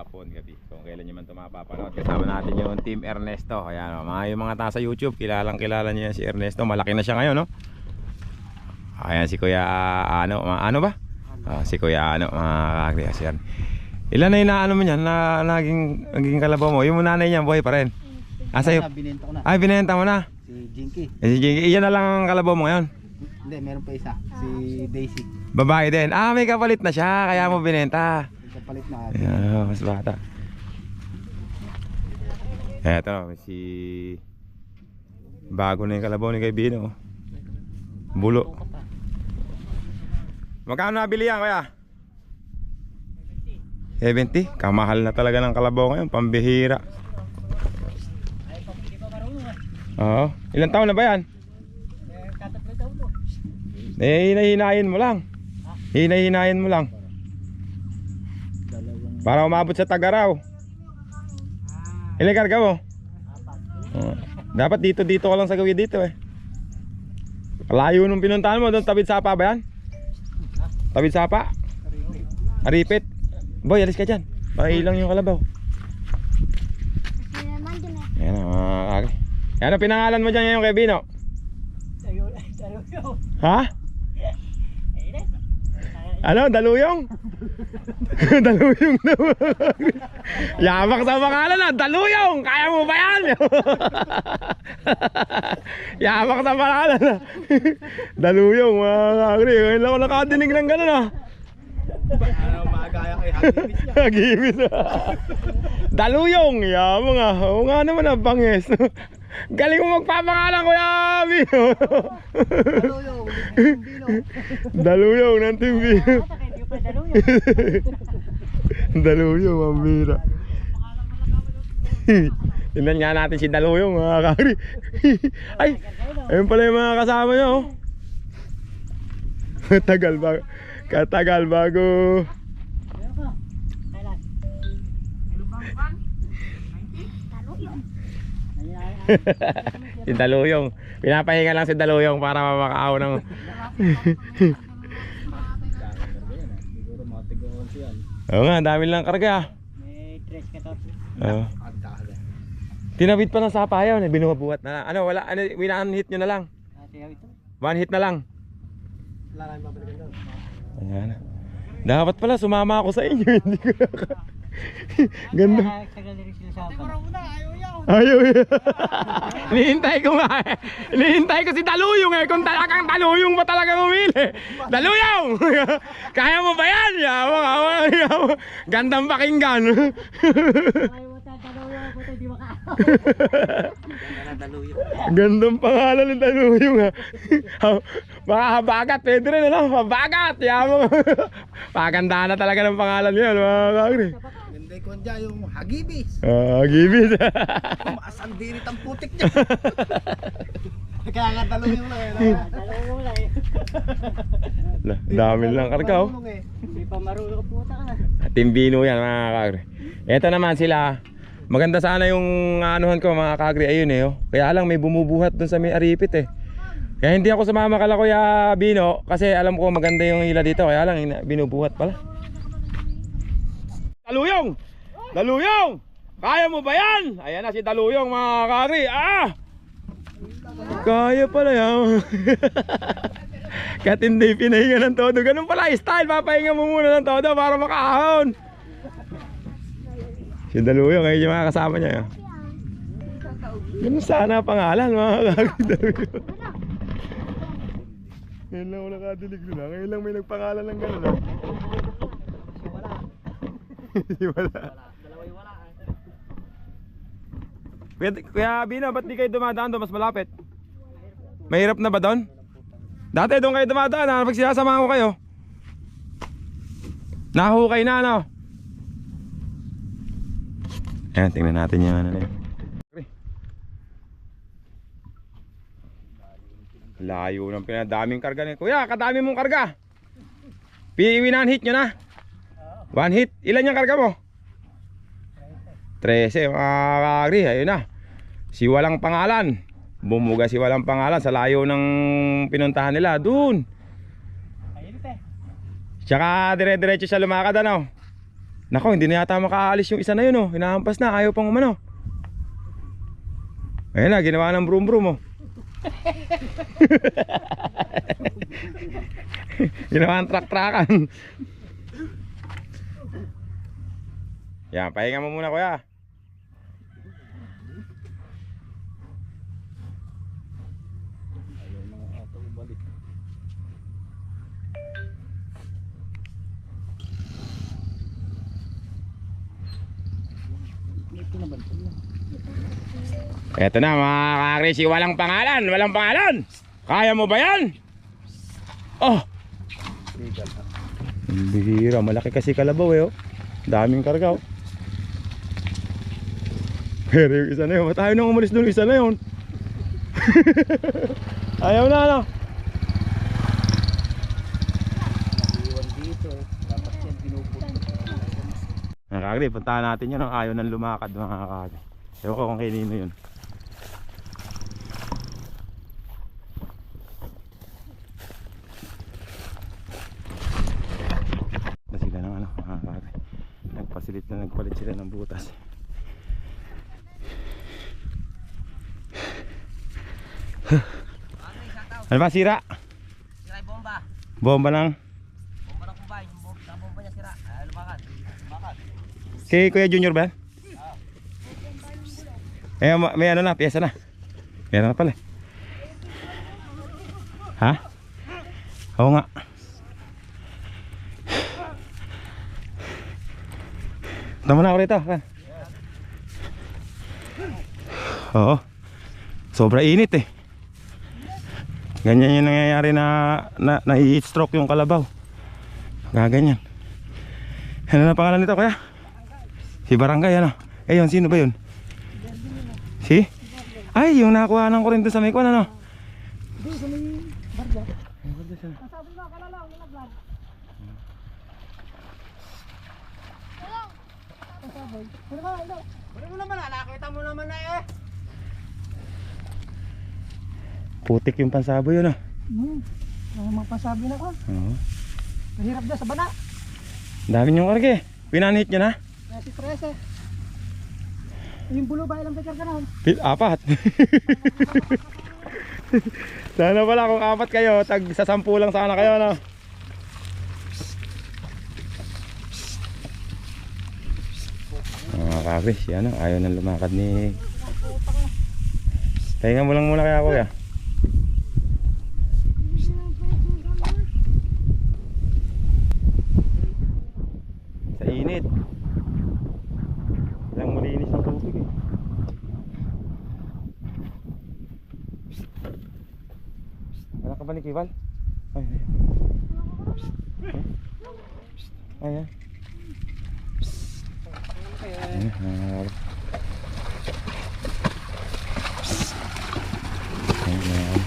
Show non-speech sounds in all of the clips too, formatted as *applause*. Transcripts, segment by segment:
Hapon, gabi. Kung kailan nyo man ito mapapanood. Kasama natin yung Team Ernesto. Ayan, oh, mga yung mga tao sa YouTube, kilalang kilala niyo yan si Ernesto. Malaki na siya ngayon, no? Ayan si Kuya, ah, ano, ma- ano ba? Ah, si Kuya, ano, mga kakrias yan. Ilan na yung naano mo niyan, na naging, naging kalabaw mo? Yung nanay niya, buhay pa rin. Ah, sa'yo? Na, binenta ko na. Ay, binenta mo na. Si Jinky. Eh, si Jinky, iyan na lang ang kalabaw mo ngayon. Hindi, meron pa isa. Si Daisy. Babae din. Ah, may kapalit na siya, kaya mo binenta. Kapalit na ate. Ayan, mas bata. Eto, si... Bago na yung kalabaw ni Kaibino. Bulo. Magkano nabili yan, kuya? 70? Kamahal na talaga ng kalabaw ngayon, pambihira. Oo. Ilang taon na ba yan? Eh, hinahinayin mo lang. Hinahinayin mo lang. Dalawang Para umabot sa Tagaraw. Ilang karga mo? Oo. dapat dito dito ka lang sa gawin dito eh. Layo nung pinuntahan mo doon tabid sapa ba yan? Tabid sapa? Aripit. Boy, alis ka dyan. Baka ilang yung kalabaw. Ayan na mga kaki. Ano pinangalan mo dyan ngayon kay Bino? Ha? Ano? Daluyong? *laughs* daluyong daw. Yamak sa pangalan ah. Daluyong! Kaya mo ba yan? *laughs* Yamak sa pangalan ah. *laughs* daluyong mga kakri. Ngayon lang ako nakadinig ng gano'n ah. Ano, maagaya kay Hagibis niya. Gibis Daluyong! Yamang ah. Oo nga naman ah, bangis. Galing mo magpapangalan kuya Bino. *laughs* Daluyong, Bino. Daluyong ng Team Bino. Daluyong, ang bira. *laughs* Tingnan nga natin si Daluyong mga kakri. *laughs* Ay, ayun pala yung mga kasama niya oh. Katagal bago, katagal bago. *laughs* si Daluyong. Pinapahinga lang si Daluyong para makaaw ng... *laughs* Oo nga, dami lang karga. May tres ka to. Oo. Tinabit pa ng sapa yun, binubuhat na lang. Ano, wala, ano, winaan hit nyo na lang. One hit na lang. Wala kayong babalikan doon. Ayan. Dapat pala sumama ako sa inyo, *laughs* hindi ko. Ganda. Rin sila sa. Ayaw eh. *laughs* Hinihintay ko nga eh. Hinihintay ko si Daluyong eh. Kung talagang Daluyong ba talaga umili. Daluyong! *laughs* Kaya mo ba yan? Yawang, yawang, yawang. Gandang pakinggan. *laughs* Gandang pangalan ng Daluyong ha. Mga habagat, pwede rin ano? Habagat! Yawang. Paganda na talaga ng pangalan niya. Mga kakri. Ganda ko dyan yung Hagibis. Ah, gibis. Tumaas ang dirit ang putik niya. *laughs* Kaya nga daluyong lang eh. Daluyong lang eh. Dami lang karga oh. Hindi pa marunong puta ka. Team Bino yan mga kagri. Ito naman sila. Maganda sana yung anuhan ko mga kagri. Ayun eh. Oh. Kaya lang may bumubuhat dun sa may aripit eh. Kaya hindi ako sumama kala kuya Bino kasi alam ko maganda yung hila dito. Kaya lang binubuhat pala. Daluyong! Daluyong! Kaya mo ba yan? Ayan na si Daluyong mga kagri. Ah! Kaya pala yan. *laughs* Kahit hindi pinahinga ng todo. Ganun pala style. Papahinga mo muna ng todo para makaahon. Si Daluyong ngayon yung mga kasama niya. Ganun sana ang pangalan mga kagawin. *laughs* Ngayon lang ako nakadilig doon. ah. Ngayon lang may nagpangalan ng gano'n. Ah. Wala. Dalaway wala eh. Kuya, Kuya Bino, ba't di kayo dumadaan doon? Mas malapit. Mahirap na ba doon? Dati doon kayo dumadaan ha, pag sinasamahan ko kayo. Nahukay na ano. Ayan, tingnan natin yung ano na yun. Layo ng pinadaming karga ni Kuya, kadami mong karga. Piiwinan hit nyo na. One hit. Ilan yung karga mo? 13 mga kakagri, ayun na. Si walang pangalan. Bumuga si walang pangalan sa layo ng pinuntahan nila. Doon. Tsaka dire-diretso siya lumakad ano. Nako, hindi na yata makaalis yung isa na yun oh. Hinahampas na, ayaw pang umano. Ayun na, ginawa ng brum brum oh. *laughs* ginawa ng trak-trakan. Yan, pahinga mo muna kuya. Ayaw na ata ubalik. Ito na mga kakrisi, walang pangalan, walang pangalan. Kaya mo ba yan? Oh, bihira, malaki kasi kalabaw eh oh. Daming karga oh. Pero yung isa na yun, tayo nang umalis doon, isa na yun. *laughs* Ayaw na ano. Mga kakri, puntahan natin yun. oh. Ayaw nang lumakad mga kakri. Ewan ko kung kanino yun. Na sila ng ano, mga kakri. Nagpasilit na nagpalit sila ng butas. Ano ba sira? Sira yung bomba. Bomba ng Bomba ng kumbay. Yung bomba, niya sira. Ay, lumakan. Lumakan. kay Kuya Junior ba? yan? Eh, ma- may ano na, piyesa na. Meron na pala. Ha? Oo nga. Tama na ako rito. kan? Oo. Sobra init eh. Ganyan yung nangyayari na, na, na heat stroke yung kalabaw. Gaganyan. Ano na pangalan nito kaya? Si Barangay ano? Eh yun, sino ba yun? Si? Ay, yung nakuha ng ko rin doon sa may kuwan ano? Ano mo naman, ah, nakita mo naman na eh. Putik yung pansabo yun ah. Hmm. Ano mapasabi na ko? Oo. Mahirap na sa bana. Dami niyong karge. Pinanhit nyo na? Kaya si Trece. Yung bulo ba ilang pikar ka na? Pil- Apat. *laughs* sana pala kung apat kayo, tag sa sampu lang sana kayo no. Mga kabis, yan o, ayaw nang lumakad ni... Pahinga mo lang muna kaya kuya. Sa init. Walang malinis ng tubig eh. Wala ka ba ni Kival? Ay, ay. Ay, ay. Ay, ay.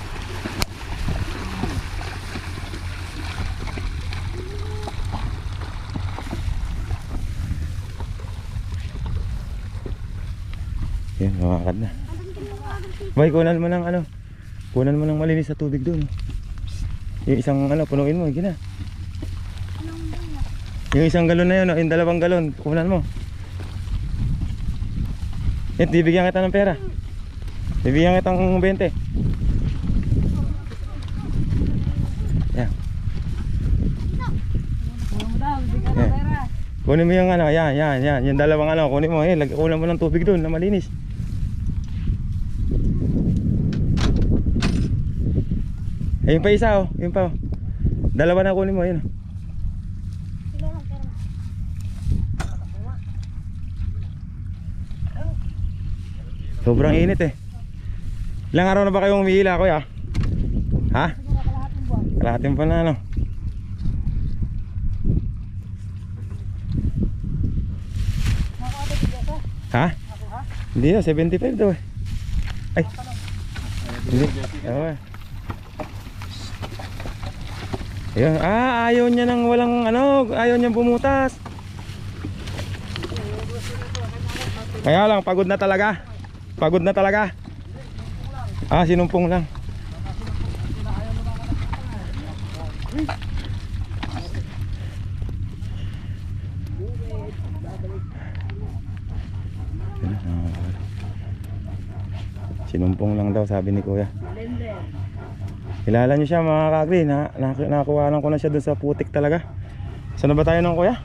Yan, mamakad na. Boy, kunan mo ng ano. Kunan mo ng malinis sa tubig doon. Yung isang ano, punuin mo, gina. Yung isang galon na yun, yung dalawang galon, kunan mo. Yan, bibigyan kita ng pera. Bibigyan kita ng 20. Yan. Kunin mo yung ano, yan, yan, yan. Yung dalawang ano, kunin mo, eh, kunan mo ng tubig doon na malinis. Ayun pa isa oh, yun pa oh. Dalawa na kunin mo, yun. oh. Sobrang init eh. Ilang araw na ba kayong umihila kuya? Ha? Kalahating pa na ano. Ha? Hindi na, 75 daw eh. Ay. Hindi. Oo eh. Ayan. Ah, ayaw niya nang walang ano, ayaw niya bumutas. Kaya lang, pagod na talaga. Pagod na talaga. Ah, sinumpong lang. Sinumpong lang daw sabi ni kuya. Kilala niyo siya mga kagri. Na, na, nakuha ko na siya dun sa putik talaga. Saan na ba tayo ng kuya?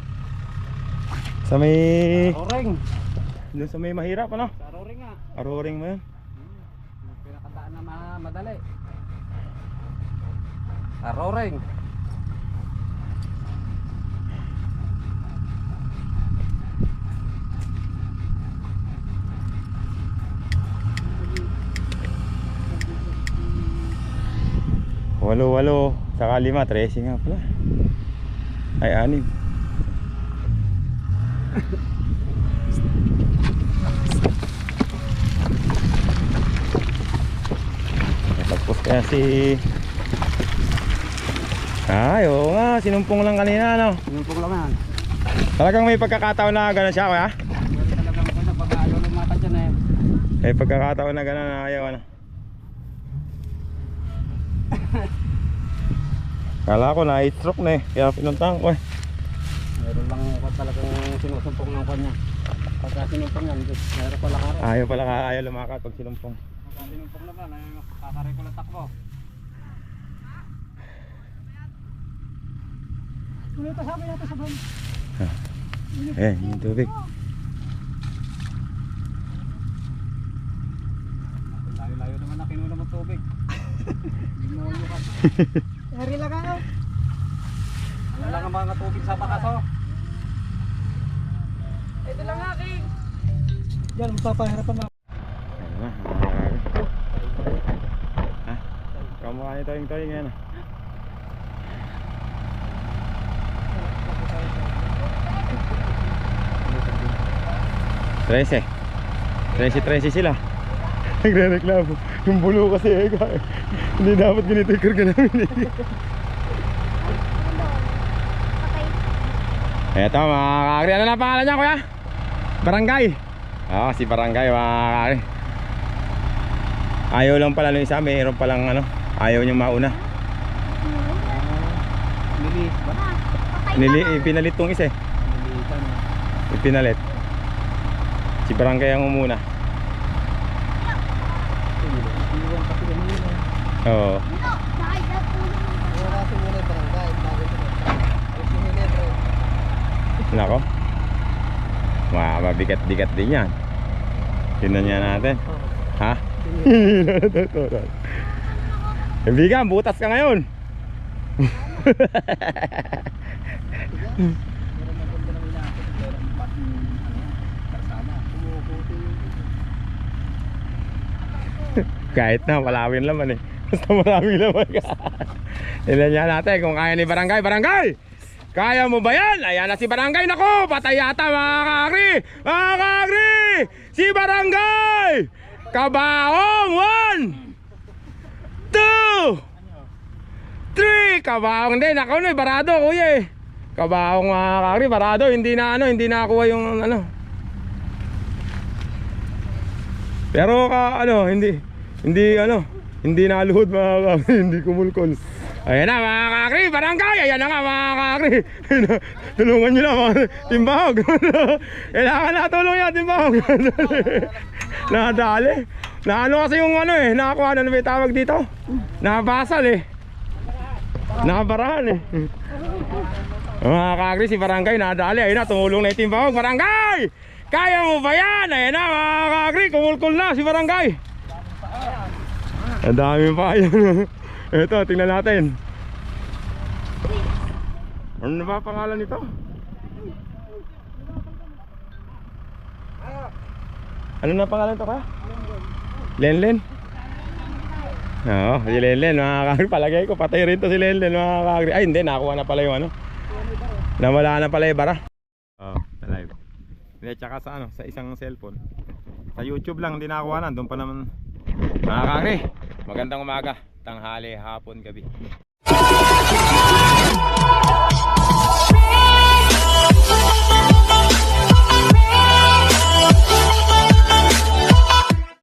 Sa may... Oreng. Dun sa may mahirap ano? Oreng nga. Aroring mo yun. Pinakataan na ma- madali. Aroreng. Walo, walo. Saka lima, 13 nga pala. Ay, anim. Tapos kaya si... Ay, oo nga. Sinumpong lang kanina, no? Sinumpong lang yan. Talagang may pagkakataon na gano'n siya? Meron talagang ako na pag-aalo ng mata dyan eh. May pagkakataon na gano'n na ayaw, ano? Kala ko na stroke na eh, kaya pinuntahan ko eh. Meron lang ako talagang sinusumpong ng kanya. Pagka sinumpong yan, meron pala karo. Ayaw pala ka, ayaw lumakad pag sinumpong. Pagka sinumpong naman, ay kakari ko lang takbo. Tuloy pa sabi natin sa ban. Eh, yung tubig. Layo-layo naman na kinuha mo tubig. Hindi mo yukat. Hari lang ako. Ano lang ang mga tubig sa bakas oh. Ito lang aking. Yan, magpapahirapan na. Na, nakakari. Ha? Kamukha niyo toying toying yan ah. Trece. Trece, trece sila. *laughs* Nagre-reklamo. Yung bulo kasi eh. *laughs* Hindi dapat ganito yung karga namin eh. *laughs* Eto mga kakri. Ano na pangalan niya kuya? Barangay. Oo, si Barangay mga kakri. Ayaw lang pala nung isa, mayroon palang ano, ayaw niyang mauna. Lilis ba? Nili, ipinalit tong isa eh. Lilitan. Ipinalit. Si Barangay ang umuna. Iwan kasi ganun yun. Oo. Wala kasi muna yung barangay. Bago ito. Ay, sinilebre. Nako. Mga mabigat-bigat din yan. Tingnan niya natin. Ha? *laughs* Kaibigan, butas ka ngayon. *laughs* Kahit na, malawin laman eh. Basta maraming laman ka. Tingnan niya natin kung kaya ni Barangay. Barangay! Kaya mo ba yan? Ayan na si Barangay. Nako, patay yata mga kakri. Mga kakri! Si Barangay! Kabaong! One! Two! Three! Kabaong din. Ako na, barado kuya eh. Kabaong mga kakri, barado. Hindi na ano, hindi nakuha yung ano. Pero ka ano, hindi hindi ano, hindi naluhod mga kakri, *laughs* hindi kumulkol. Ayan na mga kakri, barangay, ayan na nga mga kakri. Tulungan nyo na mga *laughs* timbahog. *laughs* Kailangan na tulong yan timbahog. Nadali. Na ano kasi yung ano eh, nakakuha na may tawag dito. Nakabasal eh. Nakabarahan eh. Mga kakri, si barangay nadali. Ayun na, tumulong na yung timbahog. Barangay! Kaya mo ba yan? Ayan na mga kakri, kumulkol na si barangay. Ang dami pa yan. *laughs* Ito, tingnan natin. Ano na ba pangalan nito? Ano na pangalan nito ka? Lenlen? Oo, si Lenlen mga kakri. Palagay ko, patay rin to si Lenlen mga kakri. Ay hindi, nakakuha na pala yung ano. Nawala na pala yung bara. Oo, sa live. Hindi, tsaka sa ano, sa isang cellphone. Sa YouTube lang, hindi nakakuha na. Doon pa naman. Mga kakri, Magandang umaga, tanghali, hapon, gabi. Thank you.